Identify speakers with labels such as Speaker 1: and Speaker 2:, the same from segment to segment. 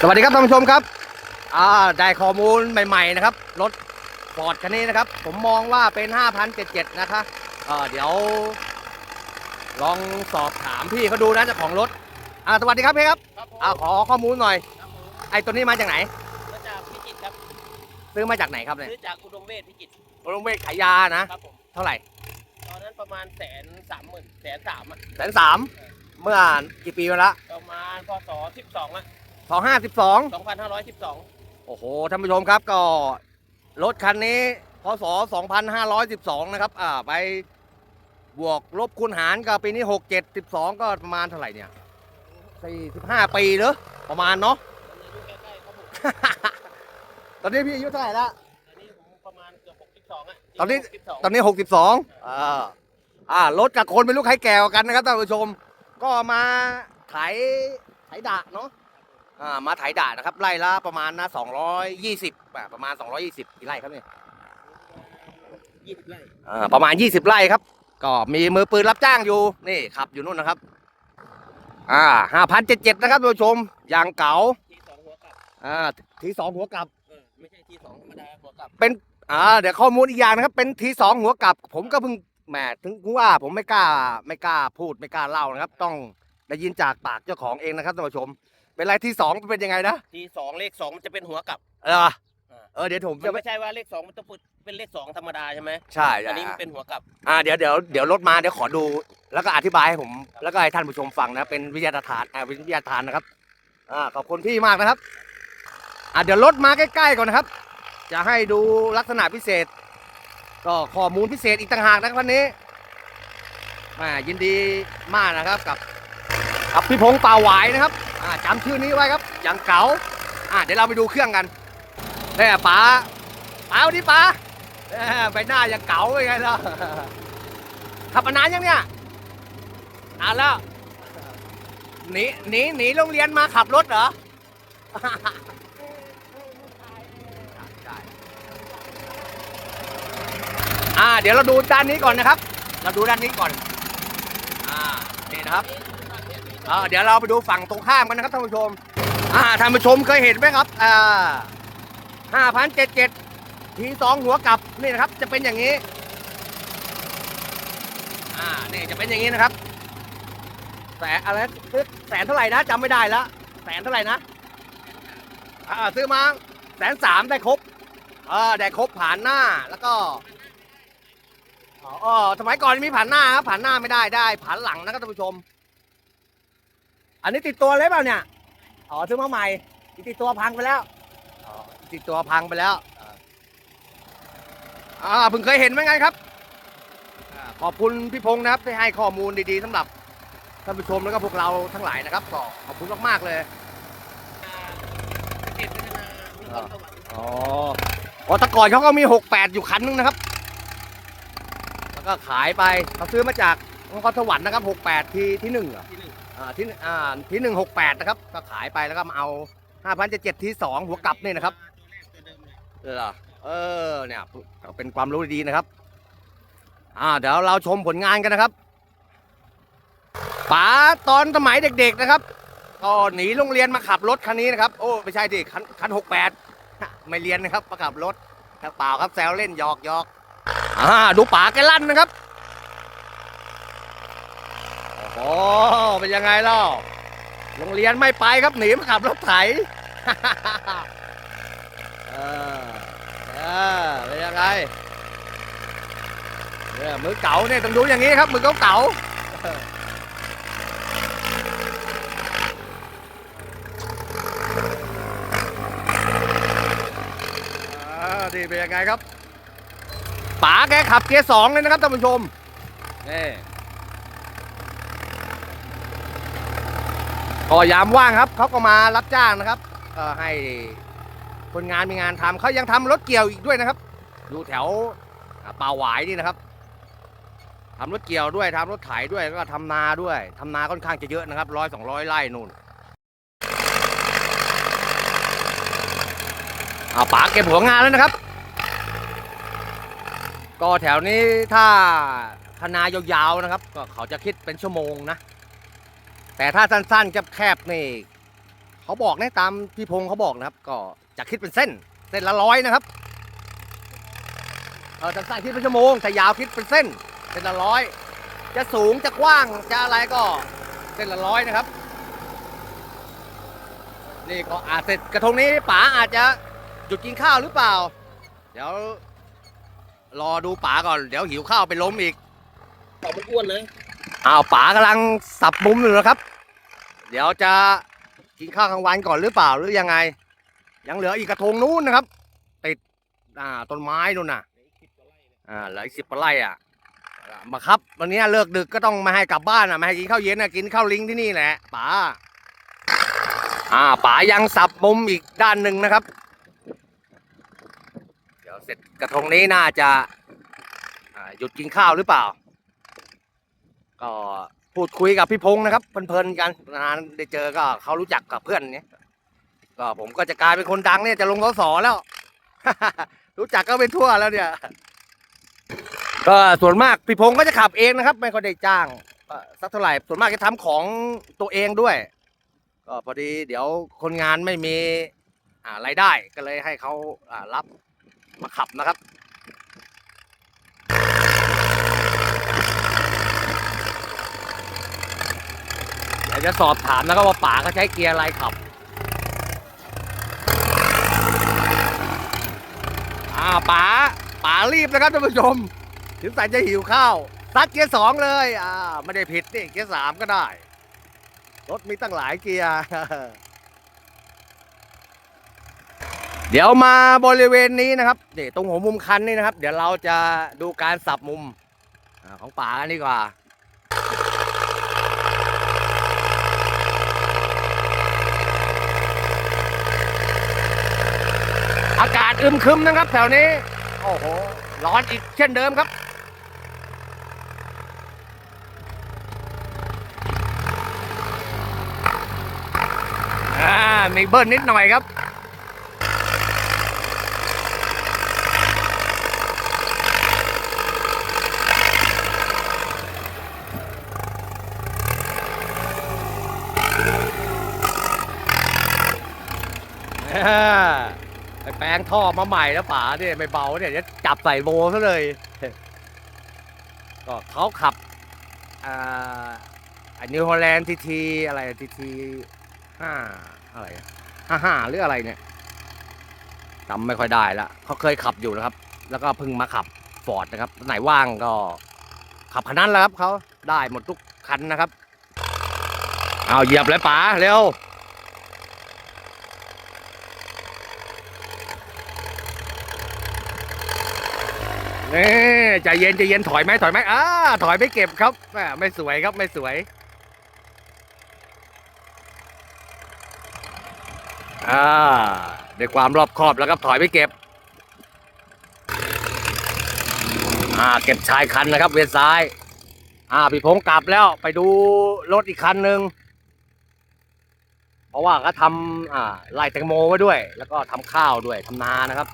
Speaker 1: สวัสดีครับท่านผู้ชมครับอ่าได้ข้อมูลใหม่ๆนะครับ รถฟอร์ดคันนี้นะครับ ผมมองว่าเป็น 5,077 นะคะเอ่อเดี๋ยวลองสอบถามพี่เขาดูนะเจ้าของรถอ่าสวัสดีครับพี่ครับ
Speaker 2: ครับผม
Speaker 1: อ่าขอข้อมูลหน่อย
Speaker 2: ครับผม
Speaker 1: ไอ้ตัวนี้มาจากไหน
Speaker 2: มาจากพิจิตรครับ
Speaker 1: ซื้อมาจากไหนครับเนี่ย
Speaker 2: ซื้อจากอุดมเวทพิจิตร
Speaker 1: โรงเวทขายยานะ
Speaker 2: ครับผม
Speaker 1: เท่าไหร่
Speaker 2: ตอนนั้นประมาณแสนสามหมื่นแสนสามอะ
Speaker 1: แสนสามเมื่อกี่ปีมาละ
Speaker 2: ประมาณพศสิบสองอะ
Speaker 1: สองห้าสิบสอง
Speaker 2: สองพันห้าร้อยสิบสอง
Speaker 1: โอ้โห ท่านผู้ชมครับก็รถคันนี้พศ2512 นะครับ อ่า ไปบวกลบคูณหารก็ปีนี้ 6 7 12 ก็ประมาณเท่าไหร่เนี่ย 45 ปีเหรอประมาณเนาะ
Speaker 2: ตอนนี้อยู่ใกล้ๆครับผม
Speaker 1: ตอนนี้พี่อายุเท่าไหร่ละ
Speaker 2: ตอนนี้ผมประมาณเกือบหกสิบสองอะ
Speaker 1: ตอนนี้
Speaker 2: 62
Speaker 1: ตอนนี้ 62อ่าอ่ารถกับคนเป็นลูกใครแก่กว่ากันนะครับท่านผู้ชม ก็มาไถไถดะเนาะ อ่ามาไถดะนะครับไล่ละประมาณนะ220อ่าประมาณ 220กี่ไร่ครับเนี่ย
Speaker 2: ยี่สิบไร่
Speaker 1: อ่าประมาณ 20 ไร่ครับ ก็มีมือปืนรับจ้างอยู่นี่ขับอยู่นู่นนะครับอ่าห้าพันเจ็ดเจ็ดนะครับท่านผู้ชมอย่างเก๋า
Speaker 2: ทีสองหัวกลับ
Speaker 1: อ่าทีสองหัวกลับ
Speaker 2: เออไม่ใช่ทีสองธรรมดาหัวกลับ
Speaker 1: เป็นอ่าเดี๋ยวข้อมูลอีกอย่างนะครับ เป็นทีสองหัวกลับ ผมก็เพิ่งแหมถึงว่าผมไม่กล้าไม่กล้าพูดไม่กล้าเล่านะครับ ต้องได้ยินจากปากเจ้าของเองนะครับท่านผู้ชม เป็นไรที่สองเป็นยังไงนะ
Speaker 2: ทีสองเลขสองมันจะเป็นหัวกลับ
Speaker 1: เออเออเดี๋ยวผม
Speaker 2: มั
Speaker 1: จะ
Speaker 2: นไม่ใช่ว่าเลขสองมันต้องเป็นเลขสองธรรมดาใช่ไหม
Speaker 1: ใช่
Speaker 2: อันนี้
Speaker 1: อ่า
Speaker 2: มันเป็นหัวกลับ
Speaker 1: อ่าเดี๋ยวเดี๋ยวเดี๋ยวรถมาเดี๋ยวขอดูแล้วก็อธิบายให้ผมแล้วก็ให้ท่านผู้ชมฟังนะเป็นวิทยาทานอ่าเป็นวิทยาทานนะครับอ่าขอบคุณพี่มากนะครับอ่าเดี๋ยวรถมาใกล้ๆก่อนนะครับ จะให้ดูลักษณะพิเศษ ก็ข้อมูลพิเศษอีกต่างหากนะครับวันนี้แหมายินดีมากนะครับกับกับพี่พงษ์ป่าหวายนะครับ อ่าจำชื่อนี้ไว้ครับอย่างเก๋าอ่าเดี๋ยวเราไปดูเครื่องกันเนี่ยป๋าป๋าวันนี้ป๋าใบหน้าอยังเก๋าเป็นไงล่ะขับมานานยังเนี่ยนานแล้วหนีหนีหนีโรงเรียนมาขับรถเหรออ่าเดี๋ยวเราดูด้านนี้ก่อนนะครับ เราดูด้านนี้ก่อน อ่านี่นะครับ อ่าเดี๋ยวเราไปดูฝั่งตรงข้ามกันนะครับท่านผู้ชม อ่าท่านผู้ชมเคยเห็นไหมครับ อ่าห้าพันเจ็ดเจ็ดทีสองหัวกลับนี่นะครับ จะเป็นอย่างนี้ อ่านี่จะเป็นอย่างนี้นะครับ แสนอะไรแสนเท่าไหร่นะจำไม่ได้แล้วแสนเท่าไหร่นะ อ่าซื้อมาแสนสามได้ครบเออได้ครบผ่านหน้าแล้วก็อ๋อสมัยก่อนมีผ่านหน้าครับผ่านหน้าไม่ได้ได้ผ่านหลังนะครับท่านผู้ชม อันนี้ติดตัวเลยเปล่าเนี่ย อ๋อซื้อมาใหม่ ติดตัวพังไปแล้ว อ๋อ ติดตัวพังไปแล้ว อ่าเพิ่งเคยเห็นไหมไงครับอาขอบคุณพี่พงษ์นะครับที่ให้ข้อมูลดีๆสำหรับท่านผู้ชมแล้วก็พวกเราทั้งหลายนะครับก็ขอบคุณมากๆเลย
Speaker 2: เกษตรพัฒนานครสวรรค์
Speaker 1: อ๋ออ๋อแตะก่อนเขาก็มี 68 อยู่คันนึงนะครับ แล้วก็ขายไปเขาซื้อมาจากนครสวรรค์นะครับ 68 ทีที่หนึ่งเหรอ
Speaker 2: ที่หนึ่ง
Speaker 1: อ่า ที่อ่าที่หนึ่งหกแปดนะครับ ก็ขายไปแล้วก็มาเอา5,007ที่สองหัวกลับนี่นะครับ
Speaker 2: เดิมเลย
Speaker 1: เออเหรอเออเนี่ยเป็นความรู้ดีนะครับ อ่าเดี๋ยวเราชมผลงานกันนะครับป๋าตอนสมัยเด็ก ๆนะครับก็หนีโรงเรียนมาขับรถคันนี้นะครับ โอ้ไม่ใช่ดิคันคันหกแปดไม่เรียนนะครับมาขับรถครับเปล่าครับแซวเล่นหยอกหยอกอ่าดูป๋าแกลั่นนะครับ โอ้เป็นยังไงเล่าโรงเรียนไม่ไปครับหนีมาขับรถไถเออเออเป็นยังไงเนี่ยมือเก๋าเนี่ยต้องดูอย่างนี้ครับมือเก๋าเก่าดีเป็นยังไงครับป๋าแกขับเกียร์สองเลยนะครับท่านผู้ชมนี่ ก็ยามว่างครับเขาก็มารับจ้างนะครับให้คนงานมีงานทำเขายังทำรถเกี่ยวอีกด้วยนะครับ อยู่แถวป่าหวายนี่นะครับทำรถเกี่ยวด้วยทำรถไถด้วยแล้วก็ทำนาด้วยทำนาค่อนข้างจะเยอะนะครับร้อยสองร้อยไร่นู่นเอาป๋าเก็บหัวงานแล้วนะครับ ก็แถวนี้ถ้าคณายาวๆนะครับ ก็เขาจะคิดเป็นชั่วโมงนะ แต่ถ้าสั้นๆแคบๆนี่เขาบอกนะตามพี่พงศ์เขาบอกนะครับ ก็จะคิดเป็นเส้น เส้นละร้อยนะครับเออสั้นๆคิดเป็นชั่วโมงแต่ยาวคิดเป็นเส้น เส้นละร้อย จะสูงจะกว้างจะอะไรก็เส้นละร้อยนะครับ นี่ก็อาจเสร็จกระทงนี้ป๋าอาจจะหยุดกินข้าวหรือเปล่า เดี๋ยว รอดูป๋าก่อน เดี๋ยวหิวข้าวไปล้มอีก
Speaker 2: ต่อมันอ้วนเลย
Speaker 1: อ้าวป๋ากำลังสับมุมอยู่นะครับ เดี๋ยวจะกินข้าวกลางวันก่อนหรือเปล่าหรือยังไง ยังเหลืออีกกระทงนู้นนะครับ ติดอ่าต้นไม้นู่นน่ะอ่าเหลืออีกสิบกว่าไร่อะมาครับวันนี้เลิกดึกก็ต้องมาให้กลับบ้านอะมาให้กินข้าวเย็นอะกินข้าวลิงที่นี่แหละป๋าอ่าป๋ายังสับมุมอีกด้านหนึ่งนะครับ เดี๋ยวเสร็จกระทงนี้น่าจะหยุดกินข้าวหรือเปล่า ก็พูดคุยกับพี่พงษ์นะครับเพลินๆกันนานได้เจอก็เขารู้จักกับเพื่อนเนี้ยก็ผมก็จะกลายเป็นคนดังเนี่ยจะลงสสแล้ว รู้จักก็ไปทั่วแล้วเนี่ย ก็ส่วนมากพี่พงษ์ก็จะขับเองนะครับ ไม่ค่อยได้จ้างสักเท่าไหร่ส่วนมากจะทำของตัวเองด้วย ก็พอดีเดี๋ยวคนงานไม่มีอ่ารายได้ก็เลยให้เขาอ่ารับมาขับนะครับ จะสอบถามนะครับว่าป๋าเขาใช้เกียร์อะไรขับ อ่าป๋าป๋ารีบนะครับท่านผู้ชม ถึงสายจะหิวข้าวซัดเกียร์สองเลย อ่าไม่ได้ผิดนี่เกียร์สามก็ได้ รถมีตั้งหลายเกียร์ เดี๋ยวมาบริเวณนี้นะครับเดี๋ยวตรงหัวมุมคันนี่นะครับ เดี๋ยวเราจะดูการสับมุมอาของป๋ากันดีกว่า อากาศอึมครึมนะครับ แถวนี้ โอ้โห ร้อนอีกเช่นเดิมครับ อ่า มีเบิ้ลนิดหน่อยครับอ่า ไปแปลงท่อมาใหม่แล้วป๋าเนี่ยไม่เบาเนี่ยจะจับใส่โบซะเลย ก็เขาขับอ่าอันนิวฮอลแลนด์ทีทีอะไรทีทีห้าอะไรห้าห้าหรืออะไรเนี่ยจำไม่ค่อยได้ละเขาเคยขับอยู่นะครับ แล้วก็เพิ่งมาขับฟอร์ดนะครับ ไหนว่างก็ขับคันนั้นแล้วครับเขาได้หมดทุกคันนะครับ เอาเหยียบเลยป๋าเร็ว นี่ใจเย็นใจเย็นถอยไหมถอยไหมอ่าถอยไม่เก็บครับแม่ไม่สวยครับไม่สวยอ่าด้วยความรอบคอบแล้วครับถอยไม่เก็บอ่าเก็บชายคันนะครับเวียนซ้าย อ่าพี่พงษ์กลับแล้วไปดูรถอีกคันหนึ่งเพราะว่าก็ทำอ่าไร่แตงโมไว้ด้วย แล้วก็ทำข้าวด้วยทำนานะครับ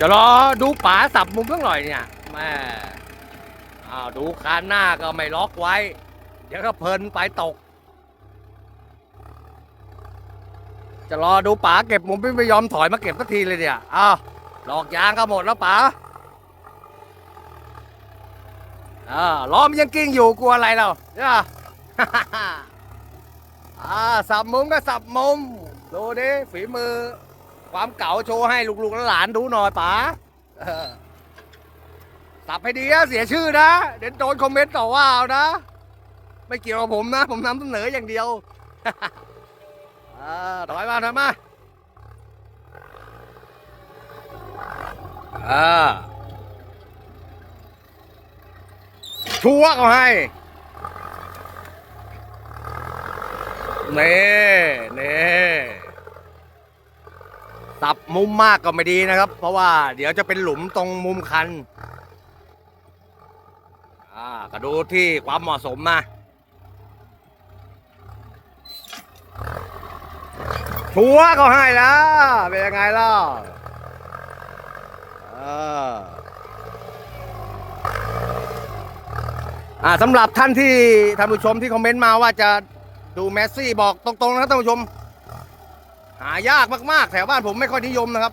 Speaker 1: จะรอดูป๋าสับมุมสักหน่อยเนี่ยแม่อ้าวดูคานหน้าก็ไม่ล็อกไว้ เดี๋ยวก็เพลินไปตก จะรอดูป๋าเก็บมุมไม่ไม่ยอมถอยมาเก็บสักทีเลยเนี่ยอ้าวหลอกยางก็หมดแล้วป๋าอ่าล้อมนยังกิ้งอยู่กลัวอะไรเราเนี่ยอ่าสับมุมก็สับมุม ดูดิฝีมือ ความเก่าโชว์ให้ลูกๆหลานดูหน่อยป๋าสับให้ดีนะเสียชื่อนะ เดี๋ยวโดนคอมเมนต์ต่อว่าเอานะ ไม่เกี่ยวกับผมนะ ผมนำเสนออย่างเดียวถอยมาถอยมาอ่าชัวเขาให้เน่เน่ สับมุมมากก็ไม่ดีนะครับ เพราะว่าเดี๋ยวจะเป็นหลุมตรงมุมคันอ่าก็ดูที่ความเหมาะสมนะชัวก็ให้แล้วเป็นยังไงล่ะอ่าสำหรับท่านที่ท่านผู้ชมที่คอมเมนต์มาว่าจะดูแมสซี่บอกตรงๆนะครับท่านผู้ชมายากมากๆ แถวบ้านผมไม่ค่อยนิยมนะครับ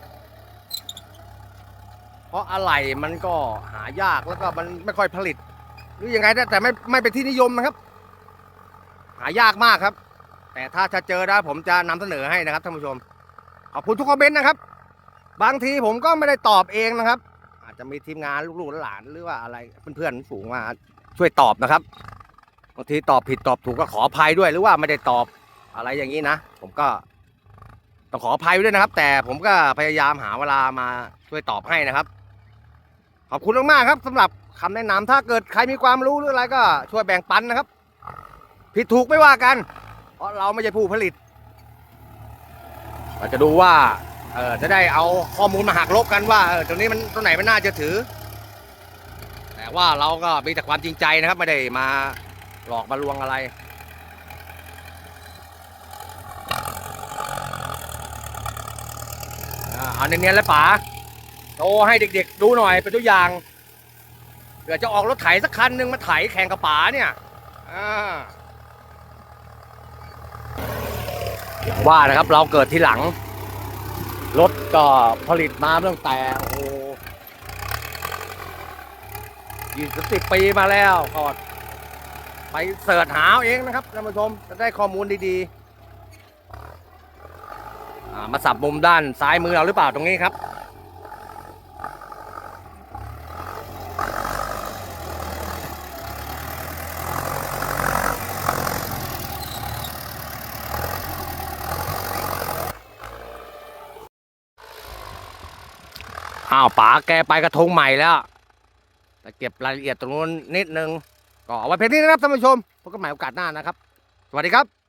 Speaker 1: เพราะอะไรมันก็หายากแล้วก็มันไม่ค่อยผลิต หรือยังไงแต่ไม่ไม่เป็นที่นิยมนะครับ หายากมากครับ แต่ถ้าจะเจอได้ผมจะนำเสนอให้นะครับท่านผู้ชมขอบคุณทุกคอมเมนต์นะครับ บางทีผมก็ไม่ได้ตอบเองนะครับ อาจจะมีทีมงานลูกๆหลานหรือว่าอะไรเพื่อนๆฝูงมาช่วยตอบนะครับบางทีตอบผิดตอบถูกก็ขออภัยด้วยหรือว่าไม่ได้ตอบอะไรอย่างนี้นะ ผมก็ ต้องขออภัยด้วยนะครับ แต่ผมก็พยายามหาเวลามาช่วยตอบให้นะครับ ขอบคุณมากๆครับสำหรับคำแนะนำถ้าเกิดใครมีความรู้หรืออะไรก็ช่วยแบ่งปันนะครับ ผิดถูกไม่ว่ากัน เพราะเราไม่ใช่ผู้ผลิตเราจะดูว่าเออจะได้เอาข้อมูลมาหักลบกันว่าเออตรงนี้มันตรงไหนมันน่าจะถือ แต่ว่าเราก็มีแต่ความจริงใจนะครับ ไม่ได้มาหลอกมาลวงอะไราเอาเนียนๆแล้วป๋าโตให้เด็กๆ ดูหน่อยเป็นตัวอย่างเผื่อจะออกรถไถสักคันหนึ่งมาไถแข่งกับป๋าเนี่ยอ่าอย่างว่านะครับเราเกิดที่หลัง รถก็ผลิตมาตั้งแต่โอ้ยี่สิบปีมาแล้วก็ไปเสิร์ชหาเองนะครับท่านผู้ชมจะได้ข้อมูลดีๆ มาสับมุมด้านซ้ายมือเราหรือเปล่าตรงนี้ครับ อ้าวป๋าแกไปกระทงใหม่แล้วแต่เก็บรายละเอียดตรงนู้นนิดนึง ก็เอาไว้เพียงนี้นะครับท่านผู้ชมพบกันใหม่โอกาสหน้านะครับ สวัสดีครับ